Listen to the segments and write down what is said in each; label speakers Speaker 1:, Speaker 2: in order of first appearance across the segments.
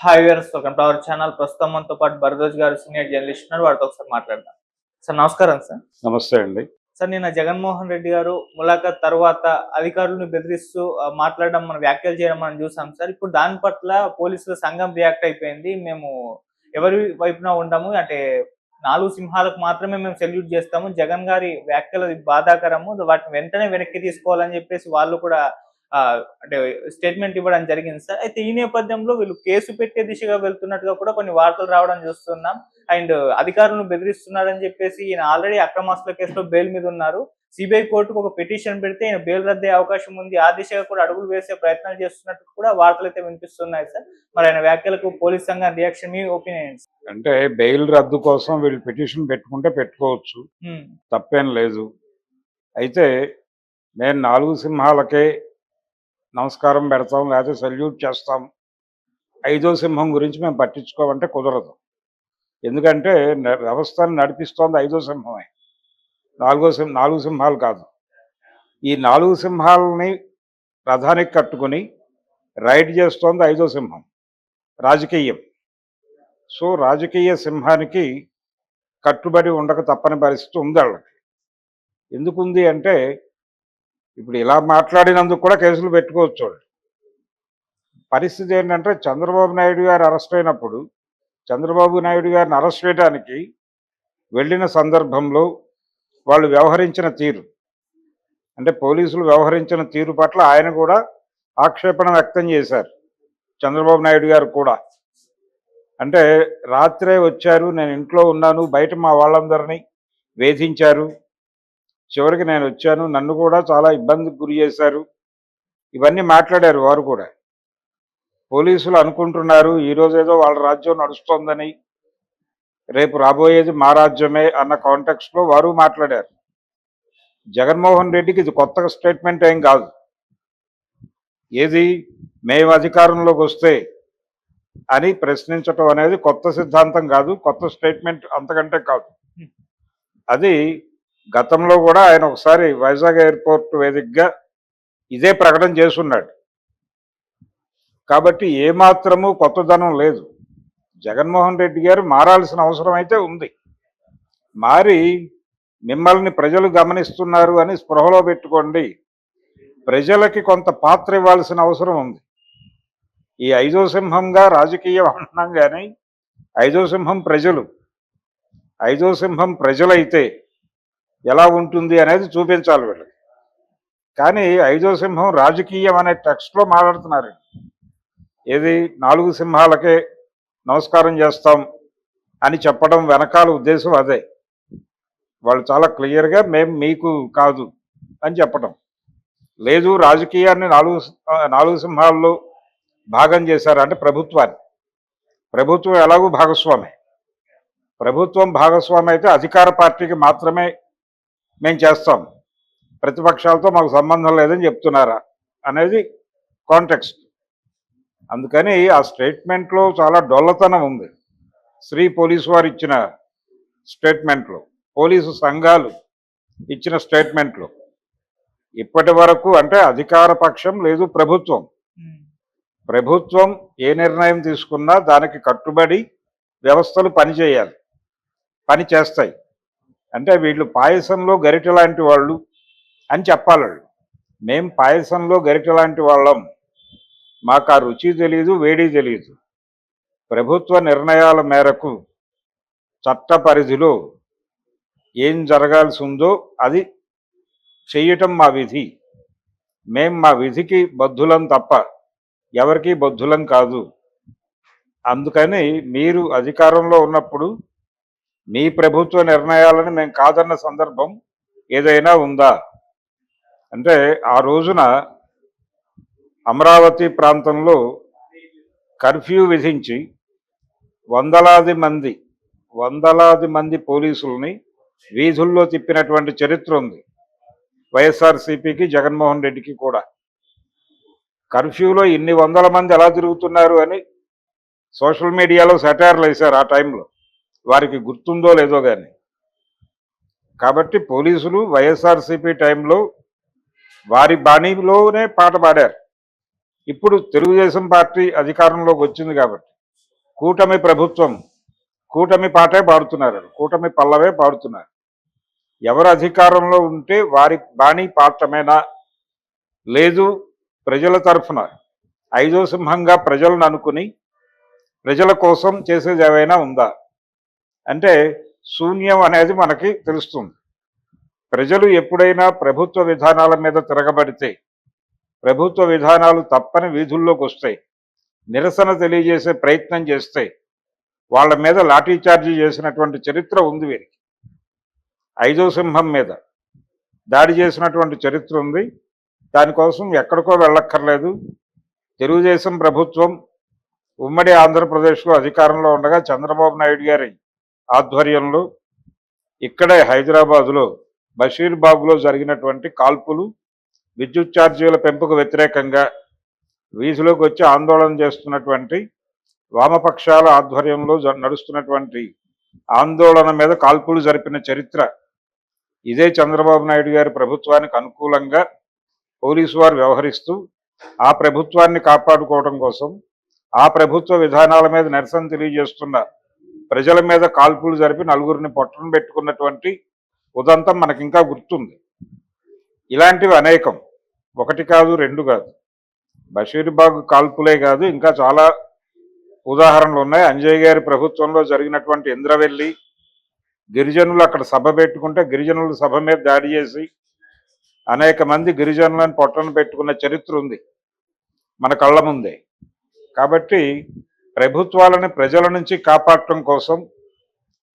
Speaker 1: Hi welcome to our channel ప్రస్తుతం మనతో పాటు భరద్వాజ్ గారు సీనియర్ జర్నలిస్ట్ ఉన్నారు వారితో ఒకసారి మాట్లాడదాం. సార్ నమస్కారం సార్.
Speaker 2: నమస్తే అండి.
Speaker 1: సార్ నిన్న జగన్మోహన్ రెడ్డి గారు ములాఖాత్ తర్వాత అధికారులను బెదిరిస్తూ మాట్లాడడం మనం వ్యాఖ్యలు చేయడం మనం చూసాం సార్. ఇప్పుడు దాని పట్ల పోలీసుల సంఘం రియాక్ట్ అయిపోయింది. మేము ఎవరి వైపున ఉండము అంటే నాలుగు సింహాలకు మాత్రమే మేము సెల్యూట్ చేస్తాము. జగన్ గారి వ్యాఖ్యలు బాధాకరము. వాటిని వెంటనే వెనక్కి తీసుకోవాలని చెప్పేసి వాళ్ళు కూడా అంటే స్టేట్మెంట్ ఇవ్వడం జరిగింది సార్. అయితే ఈ నేపథ్యంలో వీళ్ళు కేసు పెట్టే దిశగా వెళ్తున్నట్టుగా కూడా కొన్ని వార్తలు రావడం చూస్తున్నాం. అండ్ అధికారులను బెదిరిస్తున్నారని చెప్పేసి ఈయన ఆల్రెడీ అక్రమాస్తుల కేసులో బెయిల్ మీద ఉన్నారు. సిబిఐ కోర్టుకు ఒక పిటిషన్ పెడితే ఈయన బెయిల్ రద్దే అవకాశం ఉంది. ఆ దిశగా కూడా అడుగులు వేసే ప్రయత్నాలు చేస్తున్నట్టు కూడా వార్తలు అయితే వినిపిస్తున్నాయి సార్. మరి ఆయన వ్యాఖ్యలకు పోలీస్ సంఘం రియాక్షన్ మీ ఒపీనియన్?
Speaker 2: అంటే బెయిల్ రద్దు కోసం వీళ్ళు పిటిషన్ పెట్టుకుంటే పెట్టుకోవచ్చు. తప్పేం లేదు. అయితే నేను నాలుగు సింహాలకే నమస్కారం పెడతాం లేకపోతే సెల్యూట్ చేస్తాం. ఐదో సింహం గురించి మేము పట్టించుకోమంటే కుదరదు. ఎందుకంటే వ్యవస్థను నడిపిస్తోంది ఐదో సింహమే. నాలుగో సింహ నాలుగు సింహాలు కాదు. ఈ నాలుగు సింహాలని రథానికి కట్టుకుని రైడ్ చేస్తోంది ఐదో సింహం. రాజకీయం. సో రాజకీయ సింహానికి కట్టుబడి ఉండక తప్పని పరిస్థితి ఉంది వాళ్ళకి. ఎందుకుంది అంటే ఇప్పుడు ఇలా మాట్లాడినందుకు కూడా కేసులు పెట్టుకోవచ్చు పరిస్థితి ఏంటంటే చంద్రబాబు నాయుడు గారు అరెస్ట్ అయినప్పుడు చంద్రబాబు నాయుడు గారిని అరెస్ట్ చేయడానికి వెళ్ళిన సందర్భంలో వాళ్ళు వ్యవహరించిన తీరు అంటే పోలీసులు వ్యవహరించిన తీరు పట్ల ఆయన కూడా ఆక్షేపణ వ్యక్తం చేశారు చంద్రబాబు నాయుడు గారు కూడా. అంటే రాత్రే వచ్చారు నేను ఇంట్లో ఉన్నాను బయట మా వాళ్ళందరినీ వేధించారు చివరికి నేను వచ్చాను. నన్ను కూడా చాలా ఇబ్బందికి గురి చేశారు. ఇవన్నీ మాట్లాడారు వారు కూడా. పోలీసులు అనుకుంటున్నారు ఈరోజు ఏదో వాళ్ళ రాజ్యం నడుస్తోందని రేపు రాబోయేది మా రాజ్యమే అన్న కాంటెక్స్లో వారు మాట్లాడారు. జగన్మోహన్ రెడ్డికి ఇది కొత్త స్టేట్మెంట్ ఏం కాదు. ఏది మేము అధికారంలోకి వస్తే అని ప్రశ్నించటం అనేది కొత్త సిద్ధాంతం కాదు కొత్త స్టేట్మెంట్ అంతకంటే కాదు. అది గతంలో కూడా ఆయన ఒకసారి వైజాగ్ ఎయిర్పోర్ట్ వేదికగా ఇదే ప్రకటన చేస్తున్నాడు. కాబట్టి ఏమాత్రము కొత్తదనం లేదు. జగన్మోహన్ రెడ్డి గారు మారాల్సిన అవసరం అయితే ఉంది. మారి మిమ్మల్ని ప్రజలు గమనిస్తున్నారు అని స్పృహలో పెట్టుకోండి. ప్రజలకి కొంత పాత్ర ఇవ్వాల్సిన అవసరం ఉంది. ఈ ఐదో సింహంగా రాజకీయం అంటున్నాం కానీ ఐదో సింహం ప్రజలు. ఐదో సింహం ప్రజలైతే ఎలా ఉంటుంది అనేది చూపించాలి వీళ్ళు. కానీ ఐదో సింహం రాజకీయం అనే టెక్స్ట్లో మాట్లాడుతున్నారు. ఏది? నాలుగు సింహాలకే నమస్కారం చేస్తాం అని చెప్పడం వెనకాల ఉద్దేశం అదే. వాళ్ళు చాలా క్లియర్గా మేము మీకు కాదు అని చెప్పడం లేదు రాజకీయాన్ని నాలుగు నాలుగు సింహాల్లో భాగం చేశారు అంటే ప్రభుత్వాన్ని. ప్రభుత్వం ఎలాగూ భాగస్వామి. ప్రభుత్వం భాగస్వామి అయితే అధికార పార్టీకి మాత్రమే మేము చేస్తాం. ప్రతిపక్షాలతో మాకు సంబంధం లేదని చెప్తున్నారా అనేది కాంటెక్స్ట్ అందుకని ఆ స్టేట్మెంట్లో చాలా డొల్లతనం ఉంది. శ్రీ పోలీసు వారు ఇచ్చిన స్టేట్మెంట్లో పోలీసు సంఘాలు ఇచ్చిన స్టేట్మెంట్లో ఇప్పటి వరకు అంటే అధికార పక్షం లేదు ప్రభుత్వం. ప్రభుత్వం ఏ నిర్ణయం తీసుకున్నా దానికి కట్టుబడి వ్యవస్థలు పనిచేయాలి. పని చేస్తాయి. అంటే వీళ్ళు పాయసంలో గరిట లాంటి వాళ్ళు అని చెప్పాలి మేం పాయసంలో గరిట లాంటి వాళ్ళం. మాకు ఆ రుచి తెలియదు వేడి తెలియదు ప్రభుత్వ నిర్ణయాల మేరకు చట్ట పరిధిలో ఏం జరగాల్సి ఉందో అది చేయటం మా విధి. మేం మా విధికి బద్ధులం తప్ప ఎవరికీ బద్ధులం కాదు. అందుకని మీరు అధికారంలో ఉన్నప్పుడు మీ ప్రభుత్వ నిర్ణయాలను మేము కాదన్న సందర్భం ఏదైనా ఉందా? అంటే ఆ రోజున అమరావతి ప్రాంతంలో కర్ఫ్యూ విధించి వందలాది మంది వందలాది మంది పోలీసుల్ని వీధుల్లో తిప్పినటువంటి చరిత్ర ఉంది. వైఎస్ఆర్సీపీకి జగన్మోహన్ రెడ్డికి కూడా. కర్ఫ్యూలో ఇన్ని వందల మంది ఎలా తిరుగుతున్నారు అని సోషల్ మీడియాలో సెటైర్లు వేశారు ఆ టైంలో. వారికి గుర్తుందో లేదో కానీ కాబట్టి పోలీసులు వైఎస్ఆర్సీపీ టైంలో వారి బాణీలోనే పాట పాడారు. ఇప్పుడు తెలుగుదేశం పార్టీ అధికారంలోకి వచ్చింది కాబట్టి. కూటమి ప్రభుత్వం కూటమి పాటే పాడుతున్నారు. కూటమి పల్లవే పాడుతున్నారు. ఎవరు అధికారంలో ఉంటే వారి బాణీ పాడటమేనా లేదు ప్రజల తరఫున. ఐదో సింహంగా ప్రజలను అనుకుని ప్రజల కోసం చేసేది ఏవైనా ఉందా? అంటే శూన్యం అనేది మనకి తెలుస్తుంది. ప్రజలు ఎప్పుడైనా ప్రభుత్వ విధానాల మీద తిరగబడితే ప్రభుత్వ విధానాలు తప్పని వీధుల్లోకి వస్తాయి నిరసన తెలియజేసే ప్రయత్నం చేస్తే వాళ్ళ మీద లాఠీచార్జీ చేసినటువంటి చరిత్ర ఉంది వీరికి. ఐదో సింహం మీద దాడి చేసినటువంటి చరిత్ర ఉంది. దానికోసం ఎక్కడికో వెళ్ళక్కర్లేదు. తెలుగుదేశం ప్రభుత్వం ఉమ్మడి ఆంధ్రప్రదేశ్లో అధికారంలో ఉండగా చంద్రబాబు నాయుడు గారి ఆధ్వర్యంలో ఇక్కడే హైదరాబాదులో బషీర్బాగ్లో జరిగినటువంటి కాల్పులు విద్యుత్ ఛార్జీల పెంపుకు వ్యతిరేకంగా వీధిలోకి వచ్చి ఆందోళన చేస్తున్నటువంటి వామపక్షాల ఆధ్వర్యంలో జ- నడుస్తున్నటువంటి ఆందోళన మీద కాల్పులు జరిపిన చరిత్ర ఇదే చంద్రబాబు నాయుడు గారి ప్రభుత్వానికి అనుకూలంగా పోలీసు వారు వ్యవహరిస్తూ ఆ ప్రభుత్వాన్ని కాపాడుకోవడం కోసం ఆ ప్రభుత్వ విధానాల మీద నిరసన తెలియజేస్తున్న ప్రజల మీద కాల్పులు జరిపి నలుగురిని పొట్టను పెట్టుకున్నటువంటి ఉదంతం మనకి ఇంకా గుర్తుంది. ఇలాంటివి అనేకం. ఒకటి కాదు రెండు కాదు. బషీర్బాగ్ కాల్పులే కాదు ఇంకా చాలా ఉదాహరణలు ఉన్నాయి. అంజయ్ గారి ప్రభుత్వంలో జరిగినటువంటి ఇంద్రవెల్లి గిరిజనులు అక్కడ సభ పెట్టుకుంటే గిరిజనులు సభ మీద దాడి చేసి అనేక మంది గిరిజనులను పొట్టను పెట్టుకున్న చరిత్ర ఉంది. మన కళ్ళ ముందే. కాబట్టి ప్రభుత్వాలను ప్రజల నుంచి కాపాడటం కోసం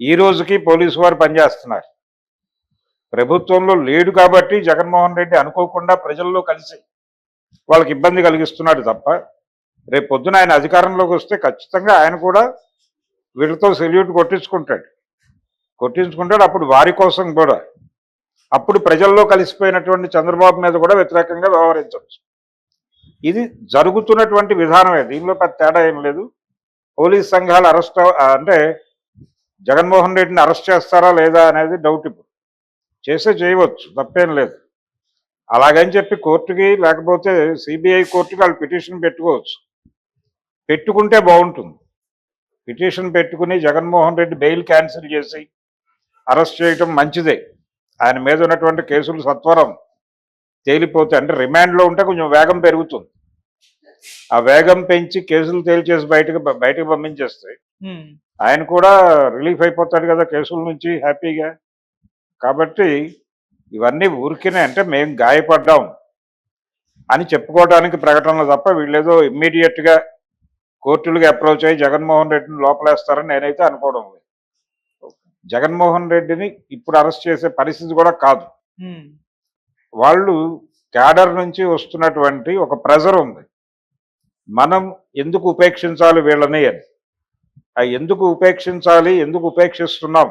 Speaker 2: ఈ రోజుకి పోలీసు వారు పనిచేస్తున్నారు. ప్రభుత్వంలో లేడు కాబట్టి జగన్మోహన్ రెడ్డి అనుకోకుండా ప్రజల్లో కలిసి వాళ్ళకి ఇబ్బంది కలిగిస్తున్నాడు తప్ప రేపు పొద్దున ఆయన అధికారంలోకి వస్తే ఖచ్చితంగా ఆయన కూడా వీళ్ళతో సెల్యూట్ కొట్టించుకుంటాడు. కొట్టించుకుంటాడు అప్పుడు వారి కోసం కూడా. అప్పుడు ప్రజల్లో కలిసిపోయినటువంటి చంద్రబాబు మీద కూడా వ్యతిరేకంగా వ్యవహరించవచ్చు. ఇది జరుగుతున్నటువంటి విధానమే దీనిలో పెద్ద తేడా ఏం లేదు. పోలీస్ సంఘాలు అరెస్ట్ అంటే జగన్మోహన్ రెడ్డిని అరెస్ట్ చేస్తారా లేదా అనేది డౌట్ ఇప్పుడు. చేసే చేయవచ్చు తప్పేం లేదు. అలాగని చెప్పి కోర్టుకి లేకపోతే సిబిఐ కోర్టుకి వాళ్ళు పిటిషన్ పెట్టుకోవచ్చు. పెట్టుకుంటే బాగుంటుంది. పిటిషన్ పెట్టుకుని జగన్మోహన్ రెడ్డి బెయిల్ క్యాన్సిల్ చేసి అరెస్ట్ చేయటం మంచిదే. ఆయన మీద ఉన్నటువంటి కేసులు సత్వరం. తేలిపోతే అంటే రిమాండ్లో ఉంటే కొంచెం వేగం పెరుగుతుంది. ఆ వేగం పెంచి కేసులు తేల్చేసి బయటకు బయటకు పంపించేస్తే
Speaker 1: ఉమ్,
Speaker 2: ఆయన కూడా రిలీఫ్ అయిపోతాడు కదా కేసుల నుంచి హ్యాపీగా. కాబట్టి ఇవన్నీ ఊరికినే అంటే మేము గాయపడ్డాం అని చెప్పుకోవడానికి ప్రకటనలు తప్ప వీళ్ళేదో ఇమ్మీడియట్గా కోర్టులకు అప్రోచ్ అయ్యి జగన్మోహన్ రెడ్డిని లోపలేస్తారని నేనైతే అనుకోవడం లేదు. జగన్మోహన్ రెడ్డిని ఇప్పుడు అరెస్ట్ చేసే పరిస్థితి కూడా కాదు. వాళ్ళు క్యాడర్ నుంచి వస్తున్నటువంటి ఒక ప్రెజర్ ఉంది. మనం ఎందుకు ఉపేక్షించాలి వీళ్ళని అని. ఎందుకు ఉపేక్షించాలి ఎందుకు ఉపేక్షిస్తున్నాం?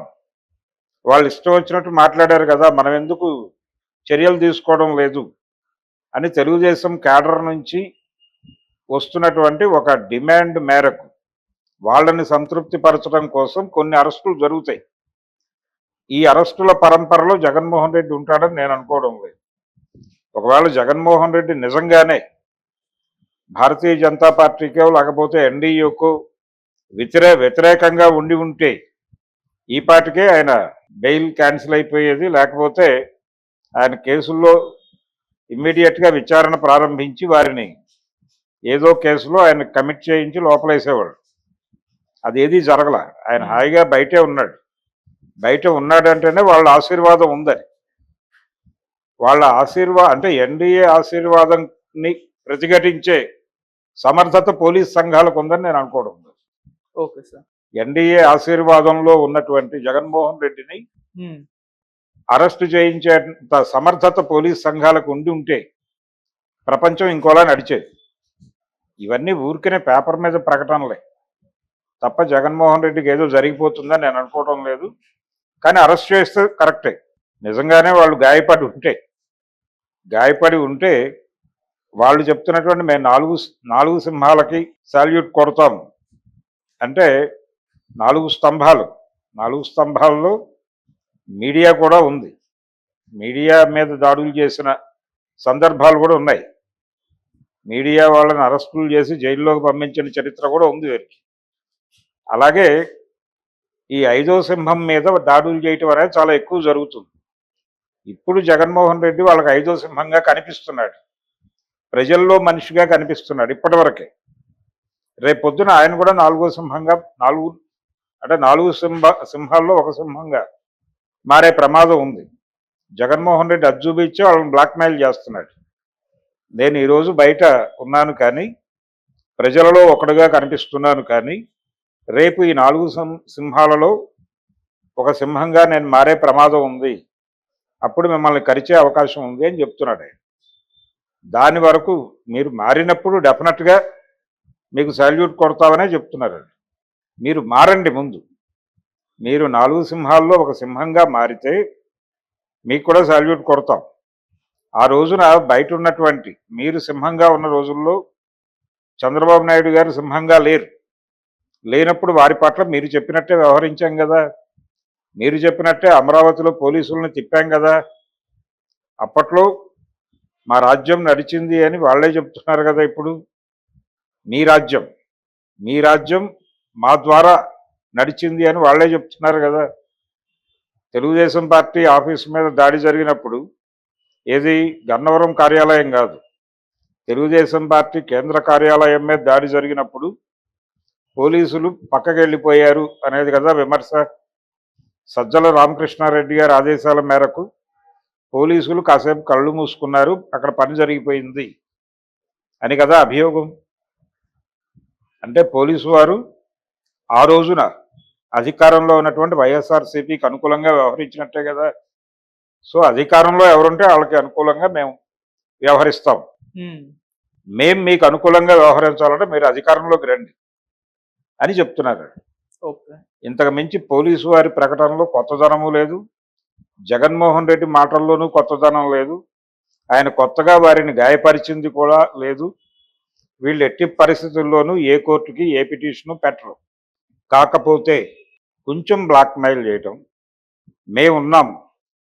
Speaker 2: వాళ్ళు ఇష్టం వచ్చినట్టు మాట్లాడారు కదా మనం ఎందుకు చర్యలు తీసుకోవడం లేదు అని తెలుగుదేశం క్యాడర్ నుంచి వస్తున్నటువంటి ఒక డిమాండ్ మేరకు వాళ్ళని సంతృప్తిపరచడం కోసం కొన్ని అరెస్టులు జరుగుతాయి. ఈ అరెస్టుల పరంపరలో జగన్మోహన్ రెడ్డి ఉంటాడని నేను అనుకోవడం లేదు. ఒకవేళ జగన్మోహన్ రెడ్డి నిజంగానే భారతీయ జనతా పార్టీకో లేకపోతే ఎన్డీయూకు వ్యతిరే వ్యతిరేకంగా ఉండి ఉంటే ఈ పాటికే ఆయన బెయిల్ క్యాన్సిల్ అయిపోయేది. లేకపోతే ఆయన కేసుల్లో ఇమ్మీడియట్గా విచారణ ప్రారంభించి వారిని ఏదో కేసులో ఆయన కమిట్ చేయించి లోపలేసేవాడు. అది ఏది జరగల. ఆయన హాయిగా బయటే ఉన్నాడు. బయట ఉన్నాడంటేనే వాళ్ళ ఆశీర్వాదం ఉందని. వాళ్ళ ఆశీర్వా అంటే ఎన్డీఏ ఆశీర్వాదంని ప్రతిఘటించే సమర్థత పోలీస్ సంఘాలకు ఉందని నేను అనుకోవడం.
Speaker 1: Okay sir.
Speaker 2: ఎన్డీఏ ఆశీర్వాదంలో ఉన్నటువంటి జగన్మోహన్ రెడ్డిని అరెస్టు చేయించేంత సమర్థత పోలీస్ సంఘాలకు ఉండి ఉంటే ప్రపంచం ఇంకోలా నడిచేది. ఇవన్నీ ఊరికనే పేపర్ మీద ప్రకటనలే. తప్ప జగన్మోహన్ రెడ్డికి ఏదో జరిగిపోతుందని నేను అనుకోవడం లేదు. కానీ అరెస్ట్ చేస్తే కరెక్టే. నిజంగానే వాళ్ళు గాయపడి ఉంటే గాయపడి ఉంటే వాళ్ళు చెప్తున్నటువంటి మేము నాలుగు నాలుగు సింహాలకి సాల్యూట్ కొడతాం. అంటే నాలుగు స్తంభాలు. నాలుగు స్తంభాల్లో మీడియా కూడా ఉంది. మీడియా మీద దాడులు చేసిన సందర్భాలు కూడా ఉన్నాయి. మీడియా వాళ్ళని అరెస్టులు చేసి జైల్లోకి పంపించిన చరిత్ర కూడా ఉంది వీరికి. అలాగే ఈ ఐదో సింహం మీద దాడులు చేయటం అనేది చాలా ఎక్కువ జరుగుతుంది. ఇప్పుడు జగన్మోహన్ రెడ్డి వాళ్ళకి ఐదో సింహంగా కనిపిస్తున్నాడు. ప్రజల్లో మనిషిగా కనిపిస్తున్నాడు ఇప్పటివరకే. రేపు పొద్దున ఆయన కూడా నాలుగో సింహంగా నాలుగు అంటే నాలుగు సింహ సింహాల్లో ఒక సింహంగా మారే ప్రమాదం ఉంది. జగన్మోహన్ రెడ్డి అది వాళ్ళని బ్లాక్మెయిల్ చేస్తున్నాడు. నేను ఈరోజు బయట ఉన్నాను కానీ ప్రజలలో ఒకడుగా కనిపిస్తున్నాను కానీ రేపు ఈ నాలుగు సింహాలలో ఒక సింహంగా నేను మారే ప్రమాదం ఉంది. అప్పుడు మిమ్మల్ని కరిచే అవకాశం ఉంది అని చెప్తున్నాడు ఆయన. దాని వరకు మీరు మారినప్పుడు డెఫినెట్గా మీకు సాల్యూట్ కొడతామనే చెప్తున్నారు మీరు మారండి ముందు. మీరు నాలుగు సింహాల్లో ఒక సింహంగా మారితే మీకు కూడా సాల్యూట్ కొడతాం. ఆ రోజున బయట ఉన్నటువంటి మీరు సింహంగా ఉన్న రోజుల్లో చంద్రబాబు నాయుడు గారు సింహంగా లేరు. లేనప్పుడు వారి పట్ల మీరు చెప్పినట్టే వ్యవహరించాం కదా. మీరు చెప్పినట్టే అమరావతిలో పోలీసులను తిప్పాం కదా. అప్పట్లో మా రాజ్యం నడిచింది అని వాళ్ళే చెప్తున్నారు కదా ఇప్పుడు. మీ రాజ్యం మీ రాజ్యం మా ద్వారా నడిచింది అని వాళ్ళే చెప్తున్నారు కదా. తెలుగుదేశం పార్టీ ఆఫీస్ మీద దాడి జరిగినప్పుడు ఏది గన్నవరం కార్యాలయం కాదు తెలుగుదేశం పార్టీ కేంద్ర కార్యాలయం మీద దాడి జరిగినప్పుడు పోలీసులు పక్కకి వెళ్ళిపోయారు అనేది కదా విమర్శ. సజ్జల రామకృష్ణారెడ్డి గారి ఆదేశాల మేరకు పోలీసులు కాసేపు కళ్ళు మూసుకున్నారు. అక్కడ పని జరిగిపోయింది. అని కదా అభియోగం? అంటే పోలీసు వారు ఆ రోజున అధికారంలో ఉన్నటువంటి వైఎస్ఆర్సీపీకి అనుకూలంగా వ్యవహరించినట్టే కదా. సో అధికారంలో ఎవరుంటే వాళ్ళకి అనుకూలంగా మేము వ్యవహరిస్తాం. మేం మీకు అనుకూలంగా వ్యవహరించాలంటే మీరు అధికారంలోకి రండి అని చెప్తున్నారు. ఇంతకు మించి పోలీసు వారి ప్రకటనలో కొత్తదనము లేదు. జగన్మోహన్ రెడ్డి మాటల్లోనూ కొత్తదనం లేదు. ఆయన కొత్తగా వారిని గాయపరిచింది కూడా లేదు. వీళ్ళు ఎట్టి పరిస్థితుల్లోనూ ఏ కోర్టుకి ఏ పిటిషను పెట్టరు. కాకపోతే కొంచెం బ్లాక్మెయిల్ చేయటం. మేము ఉన్నాం